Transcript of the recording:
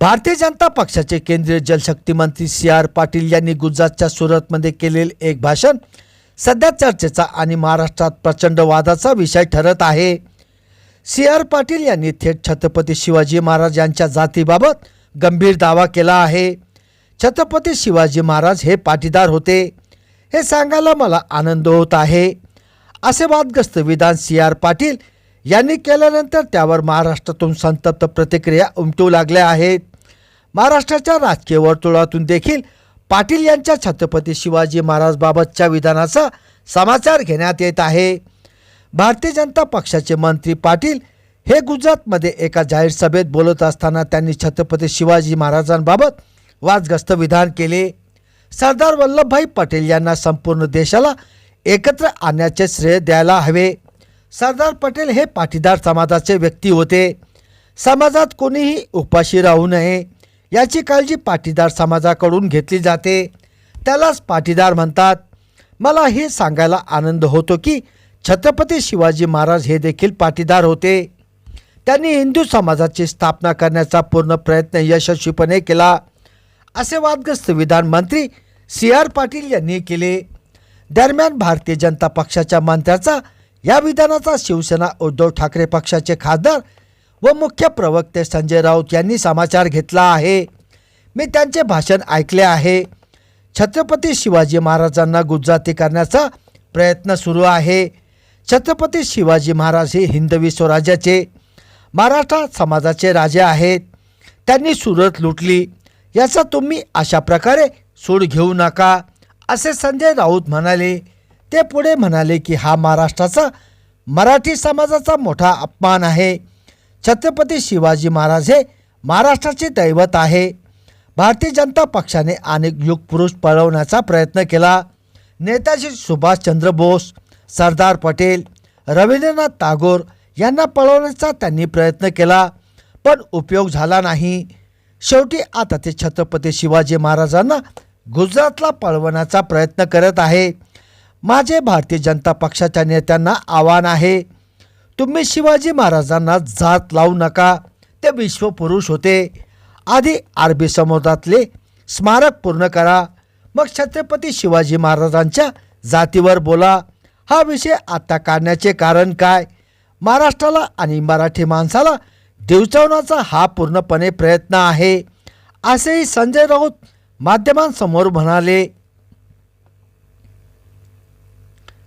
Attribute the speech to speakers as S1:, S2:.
S1: भारतीय जनता पक्षाचे केंद्रीय जलशक्ती मंत्री सी आर पाटील यांनी गुजरातच्या सुरतमध्ये केलेले एक भाषण सध्या चर्चेचा आणि महाराष्ट्रात प्रचंड वादाचा विषय ठरत आहे. सी आर पाटील यांनी थेट छत्रपती शिवाजी महाराज यांच्या जातीबाबत गंभीर दावा केला आहे. छत्रपती शिवाजी महाराज हे पाटीदार होते. हे सांगायला मला आनंद होत आहे. असे वादग्रस्त विधान सी आर पाटील यांनी केल्यानंतर त्यावर महाराष्ट्रातून संतप्त प्रतिक्रिया उमटू लागल्या आहेत. महाराष्ट्राच्या राजकीय वर्तुळातून देखील पाटील यांच्या छत्रपती शिवाजी महाराजबाबतच्या विधानाचा समाचार घेण्यात येत आहे. भारतीय जनता पक्षाचे मंत्री पाटील हे गुजरातमध्ये एका जाहीर सभेत बोलत असताना त्यांनी छत्रपती शिवाजी महाराजांबाबत वादग्रस्त विधान केले. सरदार वल्लभभाई पटेल यांना संपूर्ण देशाला एकत्र आणण्याचे श्रेय द्यायला हवे. सरदार पटेल हे पाटीदार समाजाचे व्यक्ती होते. समाजात कोणीही उपाशी राहू नये याची काळजी पाटीदार समाजाकडून घेतली जाते. त्यालाच पाटीदार म्हणतात. मला हे सांगायला आनंद होतो की छत्रपती शिवाजी महाराज हे देखील पाटीदार होते. त्यांनी हिंदू समाजाची स्थापना करण्याचा पूर्ण प्रयत्न यशस्वीपणे केला. असे वादग्रस्त विधान मंत्री सी आर पाटील यांनी केले. दरम्यान भारतीय जनता पक्षाच्या मंत्र्याचा या विधानाचा शिवसेना उद्धव ठाकरे पक्षाचे खासदार व मुख्य प्रवक्ते संजय राऊत यांनी समाचार घेतला आहे. मी त्यांचे भाषण ऐकले आहे. छत्रपती शिवाजी महाराजांना गुजराती करण्याचा प्रयत्न सुरू आहे. छत्रपती शिवाजी महाराज हे हिंदवी स्वराज्याचे मराठा समाजाचे राजे आहेत. त्यांनी सुरत लुटली. याचा तुम्ही अशा प्रकारे सूड घेऊ नका असे संजय राऊत म्हणाले. ते पुढे म्हणाले की हा महाराष्ट्राचा मराठी समाजाचा मोठा अपमान आहे. छत्रपती शिवाजी महाराज हे महाराष्ट्राचे दैवत आहे. भारतीय जनता पक्षाने अनेक युगपुरुष पळवण्याचा प्रयत्न केला. नेताजी सुभाषचंद्र बोस सरदार पटेल रवींद्रनाथ टागोर यांना पळवण्याचा त्यांनी प्रयत्न केला पण उपयोग झाला नाही. शेवटी आता ते छत्रपती शिवाजी महाराजांना गुजरातला पळवण्याचा प्रयत्न करत आहे. माझे भारतीय जनता पक्षाच्या नेत्यांना आव्हान आहे. तुम्ही शिवाजी महाराजांना जात लावू नका. ते विश्वपुरुष होते. आधी आरबी समुद्रातले स्मारक पूर्ण करा. मग छत्रपती शिवाजी महाराजांच्या जातीवर बोला. हा विषय आता काढण्याचे कारण काय? महाराष्ट्राला आणि मराठी माणसाला दिवचवण्याचा हा पूर्णपणे प्रयत्न आहे. असेही संजय राऊत माध्यमांसमोर म्हणाले.